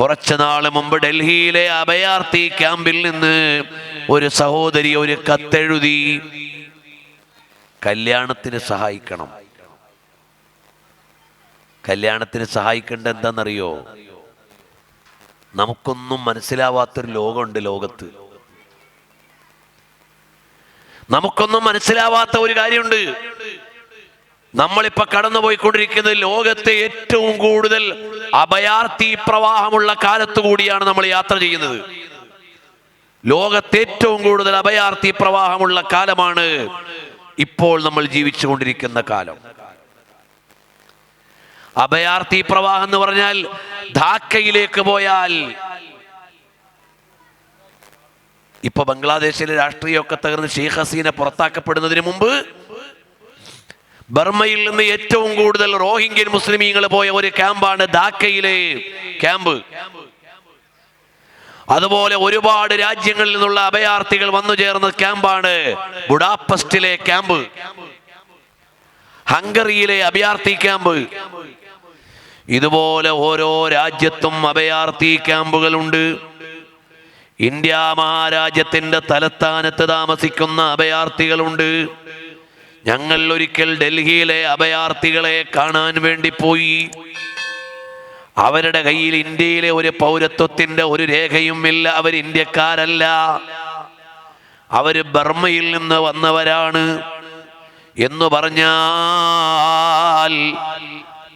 കുറച്ചു നാൾ മുമ്പ് ഡൽഹിയിലെ അഭയാർത്ഥി ക്യാമ്പിൽ നിന്ന് ഒരു സഹോദരി ഒരു കത്തെഴുതി. കല്യാണത്തിന് സഹായിക്കണം. കല്യാണത്തിന് സഹായിക്കേണ്ട എന്താണെന്നറിയോ നമുക്കൊന്നും മനസ്സിലാവാത്തൊരു ലോകമുണ്ട് ലോകത്ത്. നമുക്കൊന്നും മനസ്സിലാവാത്ത ഒരു കാര്യമുണ്ട്. നമ്മളിപ്പോ കടന്നുപോയിക്കൊണ്ടിരിക്കുന്നത് ലോകത്തെ ഏറ്റവും കൂടുതൽ അഭയാർത്ഥി പ്രവാഹമുള്ള കാലത്തു കൂടിയാണ് നമ്മൾ യാത്ര ചെയ്യുന്നത്. ലോകത്തെ ഏറ്റവും കൂടുതൽ അഭയാർത്ഥി പ്രവാഹമുള്ള കാലമാണ് ഇപ്പോൾ നമ്മൾ ജീവിച്ചുകൊണ്ടിരിക്കുന്ന കാലം. അഭയാർത്ഥി പ്രവാഹം എന്ന് പറഞ്ഞാൽ ധാക്കയിലേക്ക് പോയാൽ ഇപ്പൊ ബംഗ്ലാദേശിലെ രാഷ്ട്രീയമൊക്കെ തകർന്ന് ഷെയ്ഖ് ഹസീന പുറത്താക്കപ്പെടുന്നതിന് മുമ്പ് ബർമയിൽ നിന്ന് ഏറ്റവും കൂടുതൽ റോഹിംഗ്യൻ മുസ്ലിമീങ്ങൾ പോയ ഒരു ക്യാമ്പാണ് ധാക്കയിലെ ക്യാമ്പ്. അതുപോലെ ഒരുപാട് രാജ്യങ്ങളിൽ നിന്നുള്ള അഭയാർത്ഥികൾ വന്നു ചേർന്ന ക്യാമ്പാണ് ബുഡാപ്പസ്റ്റിലെ ക്യാമ്പ്. ഹംഗറിയിലെ അഭയാർത്ഥി ക്യാമ്പ്. ഇതുപോലെ ഓരോ രാജ്യത്തും അഭയാർത്ഥി ക്യാമ്പുകളുണ്ട്. ഇന്ത്യ മഹാരാജ്യത്തിന്റെ തലസ്ഥാനത്ത് താമസിക്കുന്ന അഭയാർത്ഥികളുണ്ട്. ഞങ്ങൾ ഒരിക്കൽ ഡൽഹിയിലെ അഭയാർത്ഥികളെ കാണാൻ വേണ്ടി പോയി. അവരുടെ കയ്യിൽ ഇന്ത്യയിലെ ഒരു പൗരത്വത്തിന്റെ ഒരു രേഖയും ഇല്ല. അവർ ഇന്ത്യക്കാരല്ല. അവർ ബർമ്മയിൽ നിന്ന് വന്നവരാണ് എന്ന് പറഞ്ഞാൽ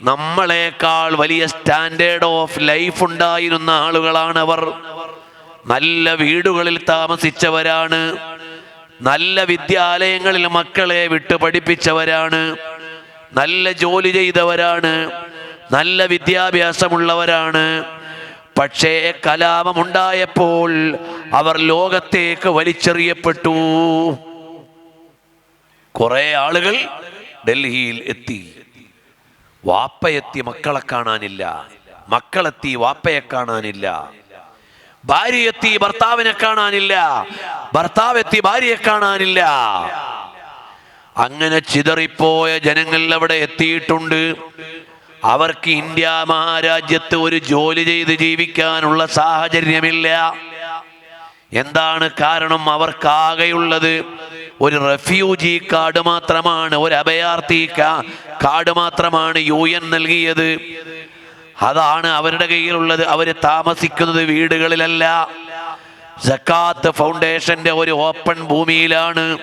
നമ്മളെക്കാൾ വലിയ സ്റ്റാൻഡേർഡ് ഓഫ് ലൈഫ് ഉണ്ടായിരുന്ന ആളുകളാണ് അവർ നല്ല വീടുകളിൽ താമസിച്ചവരാണ്. നല്ല വിദ്യാലയങ്ങളിൽ മക്കളെ വിട്ട് പഠിപ്പിച്ചവരാണ്. നല്ല ജോലി ചെയ്തവരാണ്. നല്ല വിദ്യാഭ്യാസമുള്ളവരാണ്. പക്ഷേ കലാപമുണ്ടായപ്പോൾ അവർ ലോകത്തേക്ക് വലിച്ചെറിയപ്പെട്ടു. കുറെ ആളുകൾ ഡൽഹിയിൽ എത്തി. വാപ്പയെത്തി മക്കളെ കാണാനില്ല. മക്കളെത്തി വാപ്പയെ കാണാനില്ല. ഭാര്യയെത്തി ഭർത്താവിനെ കാണാനില്ല. ഭർത്താവ് എത്തി ഭാര്യയെ കാണാനില്ല. അങ്ങനെ ചിതറിപ്പോയ ജനങ്ങൾ അവിടെ എത്തിയിട്ടുണ്ട്. അവർക്ക് ഇന്ത്യ മഹാരാജ്യത്ത് ഒരു ജോലി ചെയ്ത് ജീവിക്കാനുള്ള സാഹചര്യമില്ല. എന്താണ് കാരണം? അവർക്കാകെയുള്ളത് ഒരു റെഫ്യൂജി കാർഡ് മാത്രമാണ് ഒരു അഭയാർത്ഥി കാർഡ് മാത്രമാണ് യു എൻ നൽകിയത്. അതാണ് അവരുടെ കയ്യിലുള്ളത്. അവർ താമസിക്കുന്നത് വീടുകളിലല്ല. ജക്കാത്ത് ഫൗണ്ടേഷന്റെ ഒരു ഓപ്പൺ ഭൂമിയിലാണ്.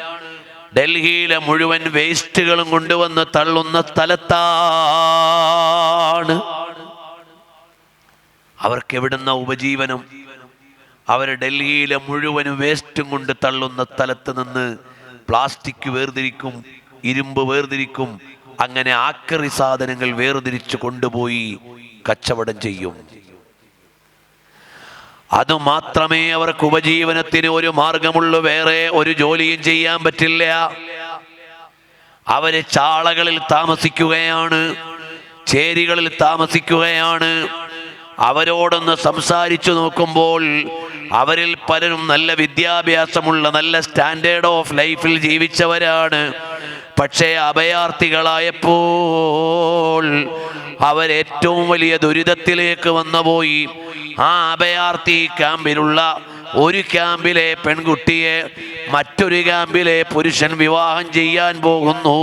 ഡൽഹിയിലെ മുഴുവൻ വേസ്റ്റുകളും കൊണ്ടുവന്ന് തള്ളുന്ന സ്ഥലത്താണ്. അവർക്ക് എവിടുന്ന ഉപജീവനം? അവർ ഡൽഹിയിലെ മുഴുവൻ വേസ്റ്റും കൊണ്ട് തള്ളുന്ന സ്ഥലത്ത് നിന്ന് പ്ലാസ്റ്റിക് വേർതിരിക്കും ഇരുമ്പ് വേർതിരിക്കും അങ്ങനെ ആക്രി സാധനങ്ങൾ വേർതിരിച്ചു കൊണ്ടുപോയി കച്ചവടം ചെയ്യും. അതുമാത്രമേ അവർക്ക് ഉപജീവനത്തിന് ഒരു മാർഗമുള്ളൂ വേറെ ഒരു ജോലിയും ചെയ്യാൻ പറ്റില്ല. അവർ ചാളകളിൽ താമസിക്കുകയാണ് ചേരികളിൽ താമസിക്കുകയാണ്. അവരോടൊന്ന് സംസാരിച്ചു നോക്കുമ്പോൾ അവരിൽ പലരും നല്ല വിദ്യാഭ്യാസമുള്ള നല്ല സ്റ്റാൻഡേർഡ് ഓഫ് ലൈഫിൽ ജീവിച്ചവരാണ്. പക്ഷേ അഭയാർത്ഥികളായപ്പോൾ അവരേറ്റവും വലിയ ദുരിതത്തിലേക്ക് വന്നുപോയി. ആ അഭയാർത്ഥി ക്യാമ്പിലുള്ള ഒരു ക്യാമ്പിലെ പെൺകുട്ടിയെ മറ്റൊരു ക്യാമ്പിലെ പുരുഷൻ വിവാഹം ചെയ്യാൻ പോകുന്നു.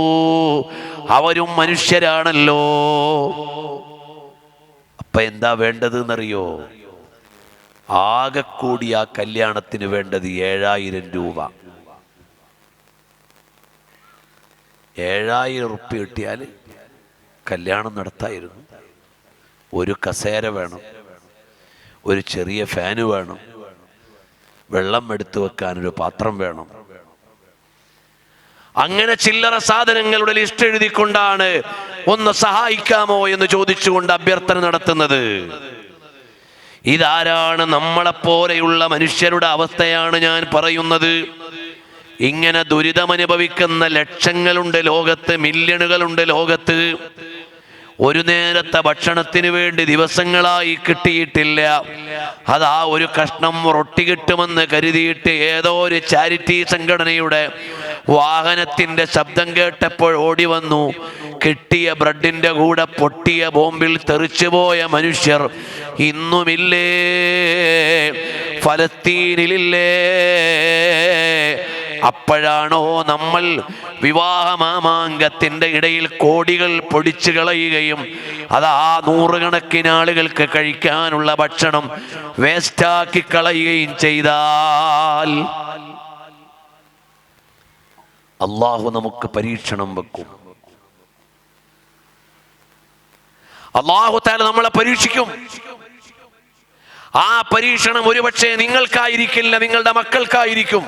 അവരും മനുഷ്യരാണല്ലോ. അപ്പൊ എന്താ വേണ്ടത് എന്നറിയോ ആകെ കൂടി ആ കല്യാണത്തിന് വേണ്ടത് ഏഴായിരം രൂപ. ഏഴായിരം ഉറുപ്പ്യ കിട്ടിയാൽ കല്യാണം നടത്തായിരുന്നു. ഒരു കസേര വേണം. ഒരു ചെറിയ ഫാന് വേണം. വെള്ളം എടുത്തു വെക്കാൻ ഒരു പാത്രം വേണം. അങ്ങനെ ചില്ലറ സാധനങ്ങളുടെ ലിസ്റ്റ് എഴുതിക്കൊണ്ടാണ് ഒന്ന് സഹായിക്കാമോ എന്ന് ചോദിച്ചുകൊണ്ട് അഭ്യർത്ഥന നടത്തുന്നത്. ഇതാരാണ് നമ്മളെപ്പോലെയുള്ള മനുഷ്യരുടെ അവസ്ഥയാണ് ഞാൻ പറയുന്നത്. ഇങ്ങനെ ദുരിതമനുഭവിക്കുന്ന ലക്ഷങ്ങളുണ്ട് ലോകത്ത് മില്യണുകളുണ്ട് ലോകത്ത്. ഒരു നേരത്തെ ഭക്ഷണത്തിന് വേണ്ടി ദിവസങ്ങളായി കിട്ടിയിട്ടില്ല. അതാ ഒരു കഷ്ണം റൊട്ടി കിട്ടുമെന്ന് കരുതിയിട്ട് ഏതോ ഒരു ചാരിറ്റി സംഘടനയുടെ വാഹനത്തിന്റെ ശബ്ദം കേട്ടപ്പോൾ ഓടി വന്നു. കിട്ടിയ ബ്രെഡിന്റെ കൂടെ പൊട്ടിയ ബോംബിൽ തെറിച്ചുപോയ മനുഷ്യർ ഇന്നുമില്ലേ? ഫലസ്തീനിലില്ലേ? അപ്പോഴാണോ നമ്മൾ വിവാഹമാമാങ്കത്തിന്റെ ഇടയിൽ കോടികൾ പൊടിച്ചു കളയുകയും അത് ആ നൂറുകണക്കിന് ആളുകൾക്ക് കഴിക്കാനുള്ള ഭക്ഷണം വേസ്റ്റാക്കി കളയുകയും ചെയ്താൽ അള്ളാഹു നമുക്ക് പരീക്ഷണം വെക്കും. അള്ളാഹു താല നമ്മളെ പരീക്ഷിക്കും. ആ പരീക്ഷണം ഒരുപക്ഷെ നിങ്ങൾക്കായിരിക്കില്ല നിങ്ങളുടെ മക്കൾക്കായിരിക്കും.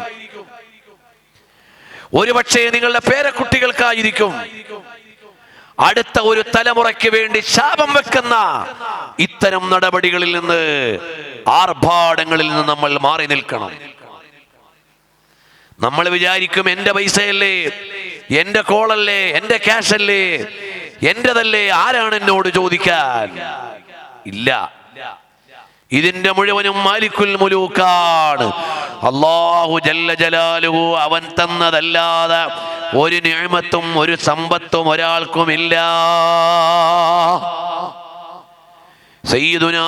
ഒരുപക്ഷെ നിങ്ങളുടെ പേരക്കുട്ടികൾക്കായിരിക്കും അടുത്ത ഒരു തലമുറയ്ക്ക് വേണ്ടി ശാപം വെക്കുന്ന ഇത്തരം നടപടികളിൽ നിന്ന് ആർഭാടങ്ങളിൽ നിന്ന് നമ്മൾ മാറി നിൽക്കണം. നമ്മൾ വിചാരിക്കും എന്റെ പൈസയല്ലേ എന്റെ കോളല്ലേ എന്റെ ക്യാഷ് അല്ലേ എന്റേതല്ലേ ആരാണ് എന്നോട് ചോദിക്കാൻ? ഇല്ല. ഇതിന്റെ മുഴുവനും മാലിക്കുൽ മുലൂക്കാണ്. അള്ളാഹു ജല്ല ജലാലുഹു അവൻ തന്നതല്ലാതെ ഒരു നിയമത്തും ഒരു സമ്പത്തും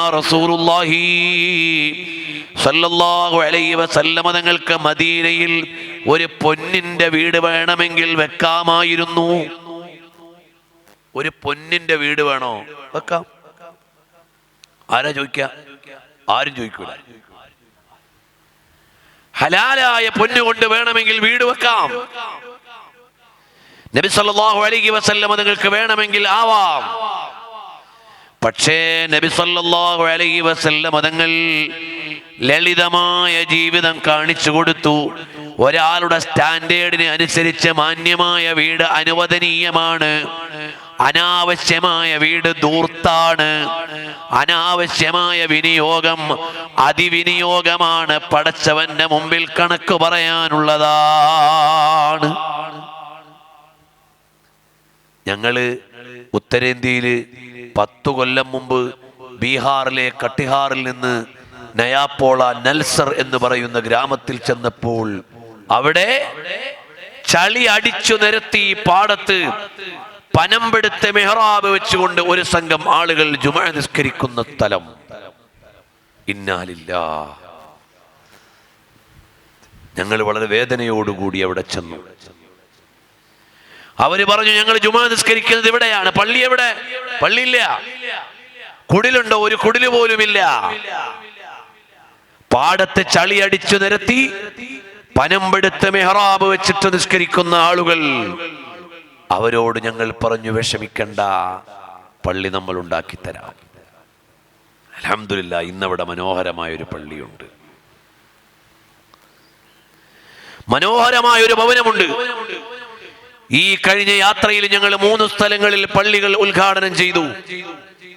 റസൂലുള്ളാഹി സല്ലല്ലാഹു അലൈഹി വസല്ലമ തങ്ങൾക്ക് മദീനയിൽ ഒരു പൊന്നിന്റെ വീട് വേണമെങ്കിൽ വെക്കാമായിരുന്നു. ഒരു പൊന്നിന്റെ വീട് വേണോ? വെക്കാം. ആരാ ചോദിക്ക? ആരും ചോദിക്കൂല. ഹലാലായ പൊന്നുകൊണ്ട് വേണമെങ്കിൽ വീട് വെക്കാം. നബി സല്ലല്ലാഹു അലൈഹി വസല്ലം നിങ്ങൾക്ക് വേണമെങ്കിൽ ആവാം. പക്ഷേ നബി സല്ലല്ലാഹു അലൈഹി വസല്ലം തങ്ങൾ ലളിതമായ ജീവിതം കാണിച്ചു കൊടുത്തു. ഒരാളുടെ സ്റ്റാൻഡേർഡിന് അനുസരിച്ച് മാന്യമായ വീട് അനുവദനീയമാണ്. അനാവശ്യമായ വീട് ദൂർത്താണ്. അനാവശ്യമായ വിനിയോഗം അതിവിനിയോഗമാണ്. പടച്ചവന്റെ മുമ്പിൽ കണക്ക് പറയാനുള്ളതാണ്. ഞങ്ങൾ ഉത്തരേന്ത്യയിൽ പത്തു കൊല്ലം മുമ്പ് ബീഹാറിലെ കട്ടിഹാറിൽ നിന്ന് നയാപ്പോള നൽസർ എന്ന് പറയുന്ന ഗ്രാമത്തിൽ ചെന്നപ്പോൾ അവിടെ ചളി അടിച്ചു നിരത്തി പാടത്ത് പനമ്പെടുത്ത് മെഹ്റാബ് വെച്ചുകൊണ്ട് ഒരു സംഘം ആളുകൾ ജുമ നിസ്കരിക്കുന്ന സ്ഥലം. ഇന്നാലില്ല. ഞങ്ങൾ വളരെ വേദനയോടുകൂടി അവിടെ ചെന്നു. അവർ പറഞ്ഞു ഞങ്ങൾ ജുമാ നിസ്കരിക്കുന്നത് ഇവിടെയാണ്. പള്ളി എവിടെ? പള്ളിയില്ല. കുടിലുണ്ടോ? ഒരു കുടിൽ പോലുമില്ല. പാടത്ത് ചളി അടിച്ചു നിരത്തി പനമ്പെടുത്ത് മെഹ്റാബ് വെച്ചിട്ട് നിസ്കരിക്കുന്ന ആളുകൾ അവരോട് ഞങ്ങൾ പറഞ്ഞു വിഷമിക്കണ്ട. പള്ളി നമ്മൾ ഉണ്ടാക്കി തരാം അലഹമില്ല ഇന്നവിടെ മനോഹരമായ ഒരു പള്ളിയുണ്ട്. മനോഹരമായ ഒരു ഭവനമുണ്ട്. ഈ കഴിഞ്ഞ യാത്രയിൽ ഞങ്ങൾ മൂന്ന് സ്ഥലങ്ങളിൽ പള്ളികൾ ഉദ്ഘാടനം ചെയ്തു.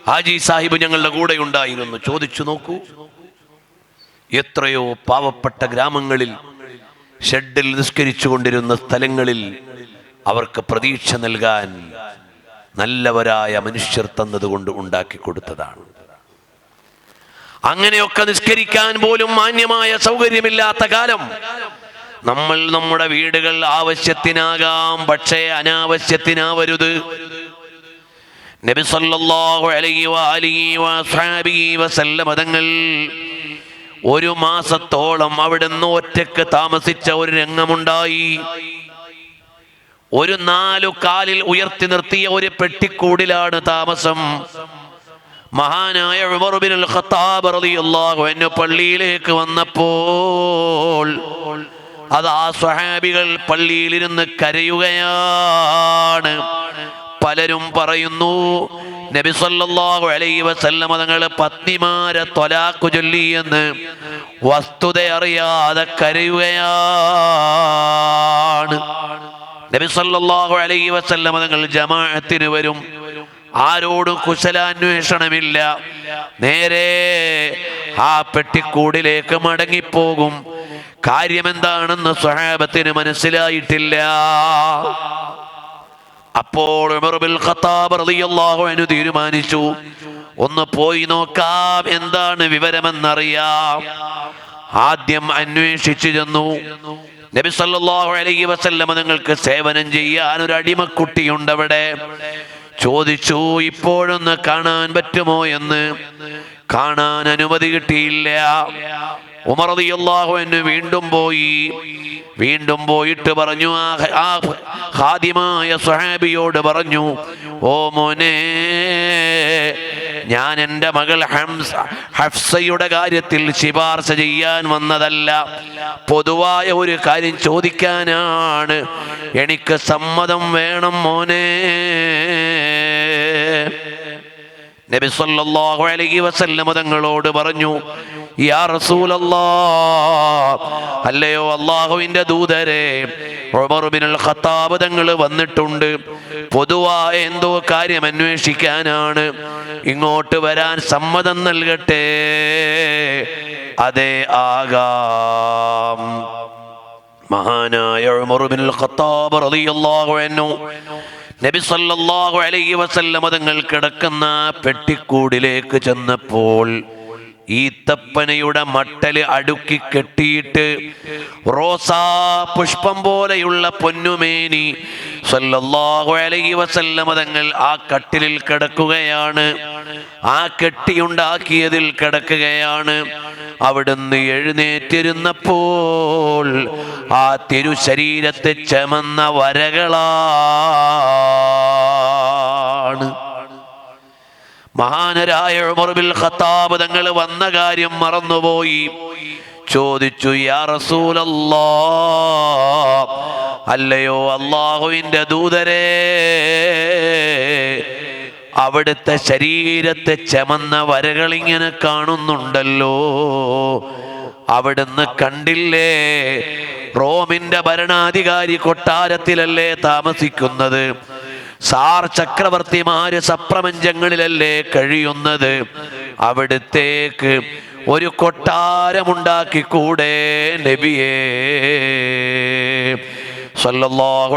ഹാജി സാഹിബ് ഞങ്ങളുടെ കൂടെ ഉണ്ടായിരുന്നു. ചോദിച്ചു നോക്കൂ. എത്രയോ പാവപ്പെട്ട ഗ്രാമങ്ങളിൽ ഷെഡിൽ നിസ്കരിച്ചു കൊണ്ടിരുന്ന സ്ഥലങ്ങളിൽ അവർക്ക് പ്രതീക്ഷ നൽകാൻ നല്ലവരായ മനുഷ്യർ തന്നതുകൊണ്ട് ഉണ്ടാക്കി കൊടുത്തതാണ്. അങ്ങനെയൊക്കെ നിഷ്കരിക്കാൻ പോലും മാന്യമായ സൗകര്യമില്ലാത്ത കാലം നമ്മൾ നമ്മുടെ വീടുകൾ ആവശ്യത്തിനാകാം പക്ഷേ അനാവശ്യത്തിനാവരുത്. നബി സല്ലല്ലാഹു അലൈഹി തങ്ങൾ ഒരു മാസത്തോളം അവിടുന്ന് ഒറ്റയ്ക്ക് താമസിച്ച ഒരു രംഗമുണ്ടായി. ഒരു നാലു കാലിൽ ഉയർത്തി നിർത്തിയ ഒരു പെട്ടിക്കൂടിലാണ് താമസം. മഹാനായ പള്ളിയിലേക്ക് വന്നപ്പോൾ അത് ആ സ്വഹാബികൾ പള്ളിയിലിരുന്ന് കരയുകയാണ്. പലരും പറയുന്നു നബി സല്ലല്ലാഹു അലൈഹി വസല്ലമ തങ്ങൾ പത്നിമാരെ ത്വലാഖു ചൊല്ലി എന്ന് വസ്തുത അറിയാതെ കരയുകയാണ്. നബി സല്ലല്ലാഹു അലൈഹി വസല്ലമ തങ്ങൾ ജമാഅത്തിന് വരും. ആരോടും കുശലാന്വേഷണമില്ല. നേരെ ആ പെട്ടിക്കൂടിലേക്ക് മടങ്ങിപ്പോകും. കാര്യമെന്താണെന്ന് സ്വഹാബത്തിന് മനസ്സിലായിട്ടില്ല. അപ്പോൾ ഖത്താബ് തീരുമാനിച്ചു. ഒന്ന് പോയി നോക്കാം എന്താണ് വിവരമെന്നറിയാം. ആദ്യം അന്വേഷിച്ചു ചെന്നു. നബി സല്ലല്ലാഹു അലൈഹി വസല്ലമ നിങ്ങൾക്ക് സേവനം ചെയ്യാൻ ഒരു അടിമക്കുട്ടിയുണ്ട് അവിടെ ചോദിച്ചു ഇപ്പോഴൊന്ന് കാണാൻ പറ്റുമോ എന്ന്. കാണാൻ അനുമതി കിട്ടിയില്ല. ഉമർ റളിയല്ലാഹു എന്ന് വീണ്ടും പോയി. വീണ്ടും പോയിട്ട് പറഞ്ഞു ആ ഹ- ആ ഹാദ്യമായ സ്വഹാബിയോട് പറഞ്ഞു ഓ മോനെ ഞാൻ എന്റെ മകൾ ഹംസ ഹഫ്സയുടെ കാര്യത്തിൽ ശിപാർശ ചെയ്യാൻ വന്നതല്ല. പൊതുവായ ഒരു കാര്യം ചോദിക്കാനാണ്. എനിക്ക് സമ്മതം വേണം മോനെ. നബി സല്ലല്ലാഹു അലൈഹി വസല്ലം തങ്ങളോട് പറഞ്ഞു യാ റസൂലല്ലാ അല്ലയോ അള്ളാഹുവിന്റെ ദൂതരെ ഉമർ ബിനുൽ ഖത്താബ് തങ്ങൾ വന്നിട്ടുണ്ട്. പൊതുവായ എന്തോ കാര്യം അന്വേഷിക്കാനാണ്. ഇങ്ങോട്ട് വരാൻ സമ്മതം നൽകട്ടെ. അതെ ആകാം. മഹാനായ ഉമർ ബിനുൽ ഖത്താബ് റളിയല്ലാഹു അൻഹു. നബി സല്ലല്ലാഹു അലൈഹി വസല്ലം തങ്ങൾ കിടക്കുന്ന പെട്ടിക്കൂടിലേക്ക് ചെന്നപ്പോൾ ഈത്തപ്പനയുടെ മട്ടൽ അടുക്കി കെട്ടിയിട്ട് റോസാ പുഷ്പം പോലെയുള്ള പൊന്നുമേനി സല്ലല്ലാഹു അലൈഹി വസല്ലമ തങ്ങൾ ആ കട്ടിലിൽ കിടക്കുകയാണ്. ആ കെട്ടിയുണ്ടാക്കിയതിൽ കിടക്കുകയാണ്. അവിടുന്ന് എഴുന്നേറ്റിരുന്നപ്പോൾ ആ തിരുശരീരത്തെ ചമന്ന വരകളാണ് മഹാനരായ ഉമർ ബിൽ ഖത്താബ് തങ്ങൾ വന്ന കാര്യം മറന്നുപോയി. ചോദിച്ചു യാ റസൂലല്ലാ അല്ലയോ അള്ളാഹുവിന്റെ ദൂതരേ അവിടുത്തെ ശരീരത്തെ ചമന്ന വരകൾ ഇങ്ങനെ കാണുന്നുണ്ടല്ലോ. അവിടുന്ന് കണ്ടില്ലേ റോമിന്റെ ഭരണാധികാരി കൊട്ടാരത്തിലല്ലേ താമസിക്കുന്നത്? സാർ ചക്രവർത്തിമാര് സപ്രപഞ്ചങ്ങളിലല്ലേ കഴിയുന്നത്? അവിടുത്തേക്ക് ഒരു കൊട്ടാരമുണ്ടാക്കി കൂടെ സല്ലല്ലാഹു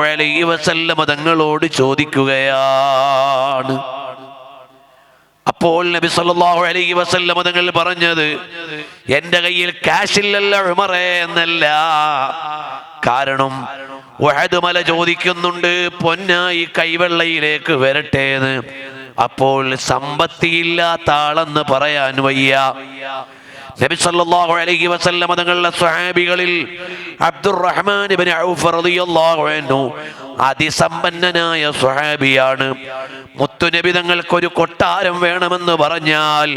തങ്ങളോട് ചോദിക്കുകയാണ്. അപ്പോൾ നബി സല്ലല്ലാഹു അലൈഹി വസല്ലമ തങ്ങൾ പറഞ്ഞത് എന്റെ കയ്യിൽ കാശില്ലല്ല ഉമറേ എന്നല്ല. കാരണം ഉഹദ് മല ചോദിക്കുന്നുണ്ട് പൊന്നായി കൈവെള്ളയിലേക്ക് വരട്ടെ എന്ന് അപ്പോൾ സമ്പത്തിയില്ലാത്ത ആളെന്ന് പറയാൻ വയ്യ. നബി സല്ലല്ലാഹു അലൈഹി വസല്ലമ തങ്ങളുടെ സ്വഹാബികളിൽ അബ്ദുറഹ്മാൻ ഇബ്നു ഔഫ് റളിയല്ലാഹു അൻഹു അതിസമ്പന്നനായ സ്വഹാബിയാണ്. മുത്തുനബി തങ്ങൾക്ക് ഒരു കൊട്ടാരം വേണമെന്ന് പറഞ്ഞാൽ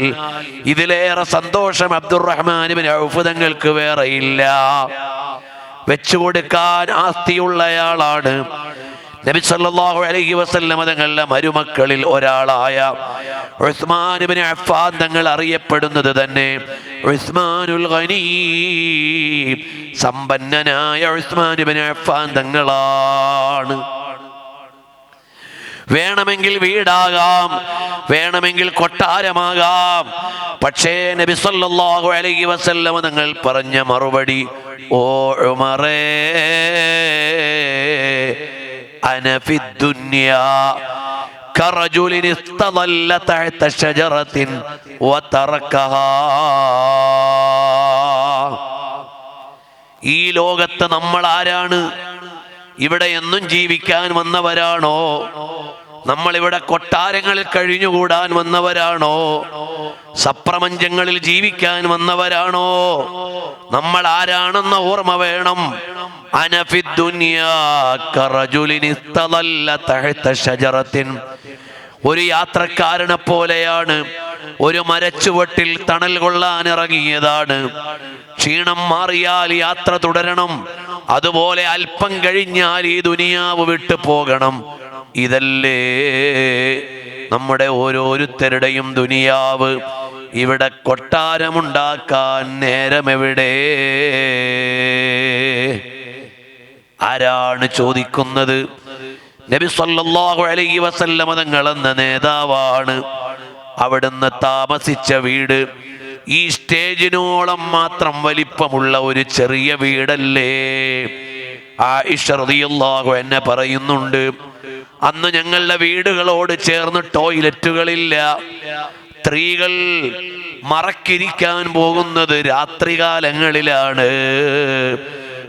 ഇതിലേറെ സന്തോഷം അബ്ദുറഹ്മാൻ ഇബ്നു ഔഫ് തങ്ങൾക്ക് വേറെ ഇല്ല വെച്ചു കൊടുക്കാൻ ആസ്തിയുള്ളയാളാണ്. നബി സല്ലല്ലാഹു അലൈഹി വസല്ലം തങ്ങളുടെ മരുമക്കളിൽ ഒരാളായ ഉസ്മാൻ ഇബ്നു അഫ്ഫാൻ തങ്ങൾ അറിയപ്പെടുന്നത് തന്നെ ഉസ്മാനുൽ ഖനീ സമ്പന്നനായ ഉസ്മാൻ ഇബ്നു അഫ്ഫാൻ തങ്ങളാണ്. വേണമെങ്കിൽ വീടാകാം വേണമെങ്കിൽ കൊട്ടാരമാകാം പക്ഷേ നബി സല്ലല്ലാഹു അലൈഹി വസല്ലം തങ്ങൾ പറഞ്ഞ മറുപടി ഓ ഉമറേ أنا في الدنيا كرجل استظل تحت شجرة وتركها ഈ ലോകത്ത് നമ്മൾ ആരാണ് ഇവിടെ എന്നും ജീവിക്കാൻ വന്നവരാണോ? നമ്മൾ ഇവിടെ കൊട്ടാരങ്ങളിൽ കഴിഞ്ഞുകൂടാൻ വന്നവരാണോ? സപ്രപഞ്ചങ്ങളിൽ ജീവിക്കാൻ വന്നവരാണോ? നമ്മൾ ആരാണെന്ന ഓർമ്മ വേണം. ഒരു യാത്രക്കാരനെ പോലെയാണ്. ഒരു മരച്ചുവട്ടിൽ തണൽ കൊള്ളാൻ ഇറങ്ങിയതാണ്. ക്ഷീണം മാറിയാൽ യാത്ര തുടരണം. അതുപോലെ അല്പം കഴിഞ്ഞാൽ ഈ ദുനിയാവ് വിട്ടു പോകണം. ഇതല്ലേ നമ്മുടെ ഓരോരുത്തരുടെയും ദുനിയാവ്. ഇവിടെ കൊട്ടാരമുണ്ടാക്കാൻ നേരമെവിടെ? ആരാണ് ചോദിക്കുന്നത്? നബി സല്ലല്ലാഹു അലൈഹി വസല്ലമ തങ്ങളെന്ന നേതാവാണ് അവിടുന്ന് താമസിച്ച വീട്. ഈ സ്റ്റേജിനോളം മാത്രം വലിപ്പമുള്ള ഒരു ചെറിയ വീടല്ലേ? ആയിഷ റളിയല്ലാഹു എന്നെ പറയുന്നുണ്ട് അന്ന് ഞങ്ങളുടെ വീടുകളോട് ചേർന്ന് ടോയ്ലറ്റുകളില്ല. സ്ത്രീകൾ മറക്കിരിക്കാൻ പോകുന്നത് രാത്രികാലങ്ങളിലാണ്.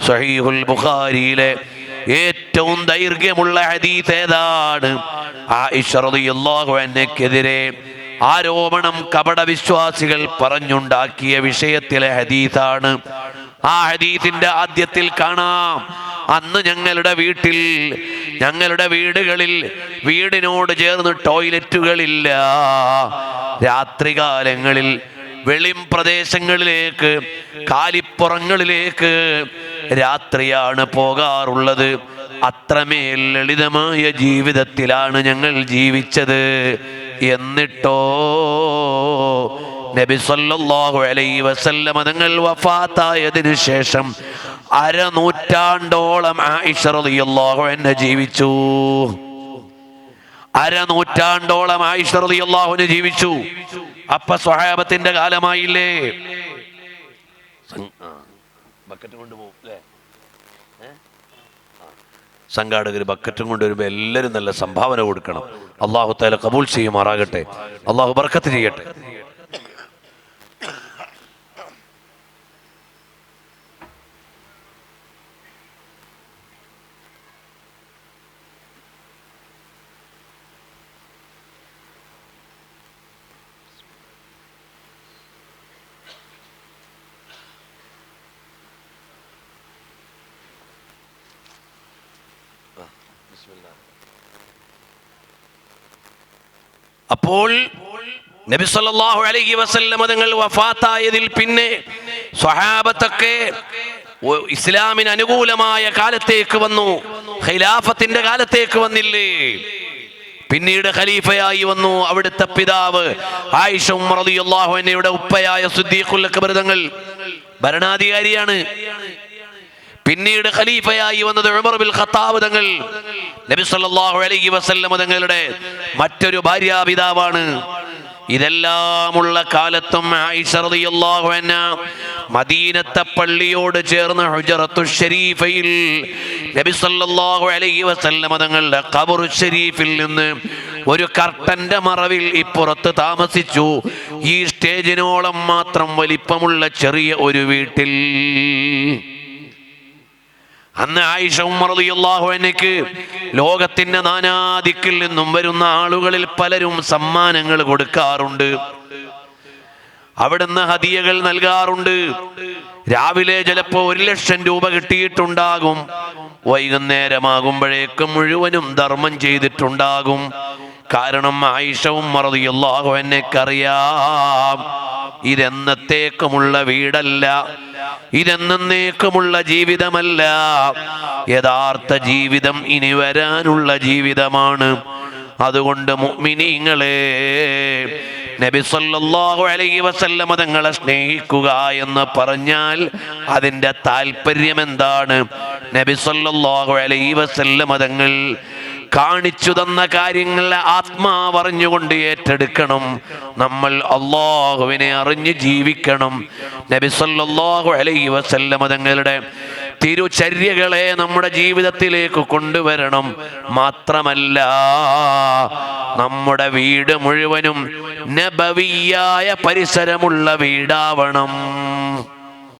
സഹീഹുൽ ബുഖാരിയിലെ ഏറ്റവും ദൈർഘ്യമുള്ള ഹദീസ് ഏതാണ്? ആയിഷ റളിയല്ലാഹു അൻഹയ്ക്കെതിരെ ആരോപണം കപട വിശ്വാസികൾ പറഞ്ഞുണ്ടാക്കിയ വിഷയത്തിലെ ഹദീസാണ്. ആ ഹദീസിന്റെ ആദ്യത്തിൽ കാണാം. അന്ന് ഞങ്ങളുടെ വീട്ടിൽ ഞങ്ങളുടെ വീടുകളിൽ വീടിനോട് ചേർന്ന് ടോയ്ലറ്റുകളില്ല. രാത്രികാലങ്ങളിൽ വെളിം പ്രദേശങ്ങളിലേക്ക് കാലിപ്പുറങ്ങളിലേക്ക് രാത്രിയാണ് പോകാറുള്ളത്. അത്രമേൽ ലളിതമായ ജീവിതത്തിലാണ് ഞങ്ങൾ ജീവിച്ചത്. എന്നിട്ടോ? നബി സല്ലല്ലാഹു അലൈഹി വസല്ലമ തങ്ങൾ വഫാത്തായതിനു ശേഷം അരനൂറ്റാണ്ടോളം ആയിഷ റളിയല്ലാഹു അൻഹ ജീവിച്ചു. അരനൂറ്റാണ്ടോളം ആയിഷ റളിയല്ലാഹു ജീവിച്ചു. അപ്പ സ്വഹാബത്തിന്റെ കാലമായില്ലേ? ബക്കറ്റ് കൊണ്ടുപോകും അല്ലേ സംഘാടകർ ബക്കറ്റും കൊണ്ട് കൊണ്ടുവരുമ്പോൾ എല്ലാവരും നല്ല സംഭാവന കൊടുക്കണം. അള്ളാഹു തല കബൂൽ ചെയ്യുമാറാകട്ടെ. അള്ളാഹു ബർക്കത്ത് ചെയ്യട്ടെ. അപ്പോൾ നബി സല്ലല്ലാഹു അലൈഹി വസല്ലമ തങ്ങൾ വഫാത്തായതിൽ പിന്നെ സ്വഹാബത്തൊക്കെ ഇസ്ലാമിന് അനുകൂലമായ കാലത്തേക്ക് വന്നു. ഖിലാഫത്തിന്റെ കാലത്തേക്ക് വന്നില്ലേ? പിന്നീട് ഖലീഫയായി വന്നു. അവിടുത്തെ പിതാവ് ആയിഷും റളിയല്ലാഹു അൻഹയുടെ ഉപ്പയായ സിദ്ദീഖുൽ അക്ബർ തങ്ങൾ ഭരണാധികാരിയാണ്. പിന്നീട് ഖലീഫയായി വന്നത് ഉമർ ബിൽ ഖത്താബ് തങ്ങൾ. നബി സല്ലല്ലാഹു അലൈഹി വസല്ലമ തങ്ങളുടെ മറ്റൊരു ഭാര്യാപിതാവാണ്. ഇതെല്ലാമുള്ള കാലത്തും ആയിഷ റളിയല്ലാഹു അൻഹ മദീനത്തെ പള്ളിയോട് ചേർന്ന് ഹുജറത്തു ഷരീഫയിൽ നബി സല്ലല്ലാഹു അലൈഹി വസല്ലമ തങ്ങളുടെ ഖബറു ഷരീഫിൽ നിന്ന് ഒരു കർട്ടന്റെ മറവിൽ ഇപ്പുറത്ത് താമസിച്ചു. ഈ സ്റ്റേജിനോളം മാത്രം വലിപ്പമുള്ള ചെറിയ ഒരു വീട്ടിൽ. അന്ന് ആയിഷ ഉമ്മറിയാഹുവിനക്ക് ലോകത്തിന്റെ നാനാദിക്കിൽ നിന്നും വരുന്ന ആളുകളിൽ പലരും സമ്മാനങ്ങൾ കൊടുക്കാറുണ്ട്. അവിടുന്ന് ഹതിയകൾ നൽകാറുണ്ട്. രാവിലെ ചിലപ്പോ ഒരു ലക്ഷം രൂപ കിട്ടിയിട്ടുണ്ടാകും. വൈകുന്നേരമാകുമ്പോഴേക്കും മുഴുവനും ധർമ്മം ചെയ്തിട്ടുണ്ടാകും. കാരണം ആയിഷവും മറതിയല്ലാഹു എന്നെക്കറിയാം ഇതെന്നത്തേക്കുമുള്ള വീടല്ല ഇതെന്നേക്കുമുള്ള ജീവിതമല്ല. യഥാർത്ഥ ജീവിതം ഇനി വരാനുള്ള ജീവിതമാണ്. അതുകൊണ്ട് മുഅ്മിനീങ്ങളെ നബി സല്ലല്ലാഹു അലൈഹി വസല്ലമ തങ്ങളെ സ്നേഹിക്കുക എന്ന് പറഞ്ഞാൽ അതിന്റെ താല്പര്യം എന്താണ്? നബി സല്ലല്ലാഹു അലൈഹി വസല്ലമ തങ്ങൾ കാണിച്ചു തന്ന കാര്യങ്ങളെ ആത്മാവറിഞ്ഞുകൊണ്ട് ഏറ്റെടുക്കണം. നമ്മൾ അള്ളാഹുവിനെ അറിഞ്ഞ് ജീവിക്കണം. നബി സല്ലല്ലാഹു അലൈഹി വസല്ലമ തങ്ങളുടെ തിരുചര്യകളെ നമ്മുടെ ജീവിതത്തിലേക്ക് കൊണ്ടുവരണം. മാത്രമല്ല നമ്മുടെ വീട് മുഴുവനും നബവിയായ പരിസരമുള്ള വീടാവണം.